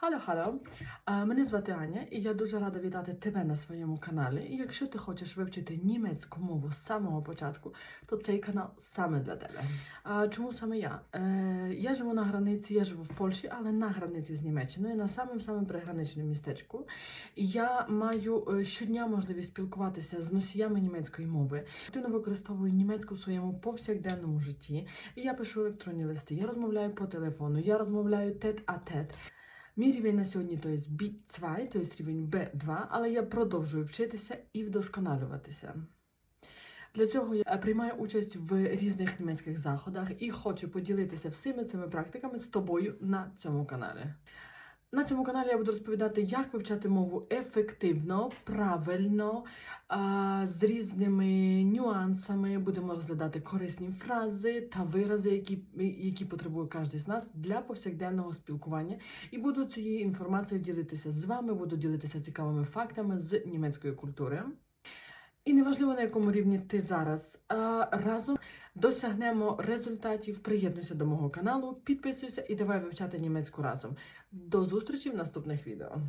Хало-хало, мене звати Аня, і я дуже рада вітати тебе на своєму каналі. І якщо ти хочеш вивчити німецьку мову з самого початку, то цей канал саме для тебе. А чому саме я? Я живу на границі, я живу в Польщі, але на границі з Німеччиною, на самому приграничному містечку. І я маю щодня можливість спілкуватися з носіями німецької мови. Активно використовую німецьку в своєму повсякденному житті. І я пишу електронні листи, я розмовляю по телефону, я розмовляю тет-а-тет. Мій рівень на сьогодні то є B2, то є рівень B2, але я продовжую вчитися і вдосконалюватися. Для цього я приймаю участь в різних німецьких заходах і хочу поділитися всіми цими практиками з тобою на цьому каналі. На цьому каналі я буду розповідати, як вивчати мову ефективно, правильно, з різними нюансами. Будемо розглядати корисні фрази та вирази, які, які потребує кожен з нас для повсякденного спілкування. І буду цією інформацією ділитися з вами, буду ділитися цікавими фактами з німецької культури. І неважливо на якому рівні ти зараз. Разом досягнемо результатів. Приєднуйся до мого каналу, підписуйся і давай вивчати німецьку разом. До зустрічі в наступних відео.